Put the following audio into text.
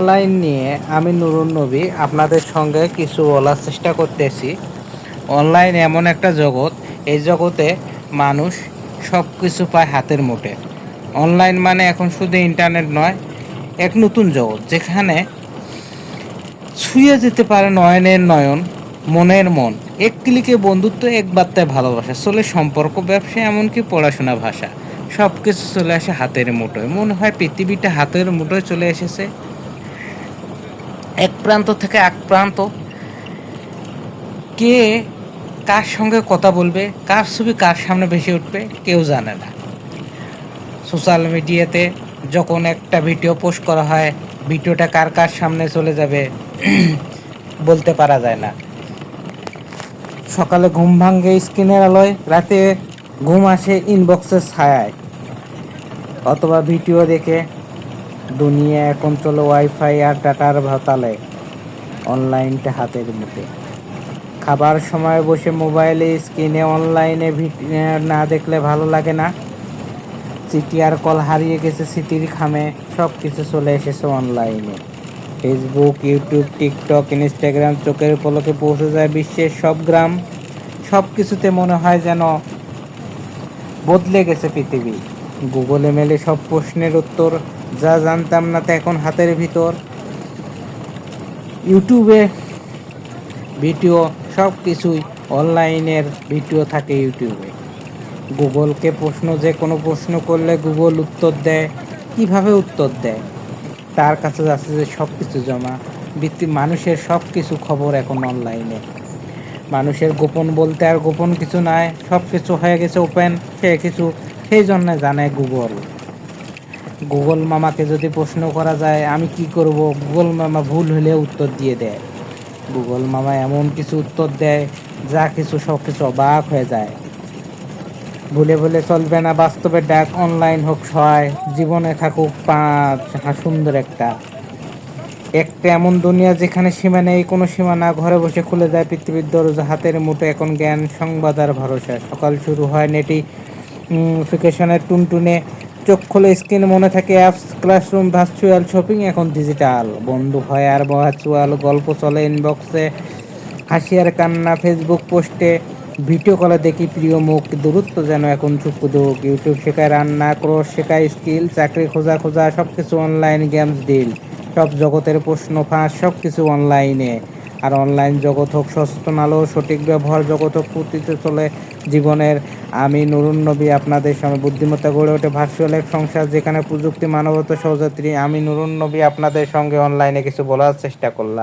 Online নিয়ে আমি নুরুন নবী আপনাদের সঙ্গে কিছু বলার চেষ্টা করতেছি। অনলাইন এমন একটা জগৎ, এই জগতে মানুষ সব কিছু পায় হাতের মুঠে। অনলাইন মানে এখন শুধু ইন্টারনেট নয়, এক নতুন জগৎ, যেখানে ছুঁয়ে যেতে পারে নয়নের নয়ন, মনের মন। এক ক্লিকে বন্ধুত্ব, এক বার্তায় ভালোবাসা। চলে সম্পর্ক, ব্যবসা, এমনকি পড়াশোনা ভাষা। সব কিছু চলে আসে হাতের মুঠোয়। মনে হয় পৃথিবীটা হাতের মুঠোয় চলে এসেছে। প্রান্ত থেকে এক প্রান্ত কে কার সঙ্গে কথা বলবে, কার ছবি কার সামনে বেশি উঠবে, কেউ জানে না। সোশ্যাল মিডিয়াতে যখন একটা ভিডিও পোস্ট করা হয় ভিডিওটা কার কার সামনে চলে যাবে, বলতে পারা যায় না। সকালে ঘুম ভাঙ্গে স্ক্রিনের আলোয়, রাতে ঘুম আসে ইনবক্সের ছায়ায়। অথবা ভিডিও দেখে, দুনিয়া এখন চলো ওয়াইফাই আর ডাটার ভাতালে। অনলাইনটা হাতের মুঠে। খাবার সময় বসে মোবাইলে, স্ক্রিনে, অনলাইনে না দেখলে ভালো লাগে না। চিঠি আর কল হারিয়ে গেছে সিটির খামে সব কিছু চলে এসেছে অনলাইনে। ফেসবুক ইউটিউব টিকটক ইনস্টাগ্রাম চোখের পলকে পৌঁছে যায় বিশ্বের সব গ্রাম। সব কিছুতে মনে হয় যেন বদলে গেছে পৃথিবী। গুগলে মেলে সব প্রশ্নের উত্তর, যা জানতাম না তা এখন হাতের ভিতর। ইউটিউবে ভিডিও, সব কিছুই অনলাইনের ভিডিও থাকে ইউটিউবে। গুগলকে প্রশ্ন, যে কোনো প্রশ্ন করলে গুগল উত্তর দেয়। কীভাবে উত্তর দেয়? তার কাছে যাচ্ছে যে সব কিছু জমা। বৃত্তি, মানুষের সব কিছু খবর এখন অনলাইনে। মানুষের গোপন বলতে আর গোপন কিছু নাই। সব কিছু হয়ে গেছে ওপেন সে কিছু। সেই জন্য জানে গুগল। গুগল মামাকে যদি প্রশ্ন করা যায়, আমি কি করব? গুগল মামা ভুল হলে উত্তর দিয়ে দেয়। গুগল মামা এমন কিছু উত্তর দেয়, যা কিছু সব কিছু অবাক হয়ে যায়। ভুলে ভুলে চলবে না, বাস্তবে ডাক অনলাইন হোক, সহায়, জীবনে থাকুক, পাঁচ হ্যাঁ সুন্দর একটা। একটা এমন দুনিয়া যেখানে সীমা নেই, কোনো সীমা না, ঘরে বসে খুলে যায় পৃথিবীর দরজা, হাতের মুঠো এখন জ্ঞান, সংবাদ আর ভরসা। সকাল শুরু হয় নেটি ফিকেশনের টুনটুনে চোখ খুলে স্ক্রিন মনে থাকে অ্যাপস, ক্লাসরুম, ভার্চুয়াল শপিং, এখন ডিজিটাল। বন্ধু হয় আর ভার্চুয়াল, গল্প চলে ইনবক্সে হাসি আর কান্না ফেসবুক পোস্টে ভিডিও কলে দেখি প্রিয় মুখ, দূরত্ব যেন এখন চুপুদুক ইউটিউব শেখায় রান্না ক্রোশ শেখায় স্কিল চাকরি খোঁজা খোঁজা সব কিছু অনলাইন গেমস ডিল সব জগতের প্রশ্ন ফাঁস সব কিছু অনলাইনে আর অনলাইন জগৎ হোক, সচেতন আলো সঠিক ব্যবহার জগৎ হোক, প্রতিতে চলে জীবনের আমি নুরুন নবী আপনাদের সামনে বুদ্ধিমত্তা গড়ে ওঠে। ভার্চুয়াল এক সংসার যেখানে প্রযুক্তি, মানবতা সহযাত্রী আমি নুরুন নবী আপনাদের সঙ্গে অনলাইনে কিছু বলার চেষ্টা করলাম।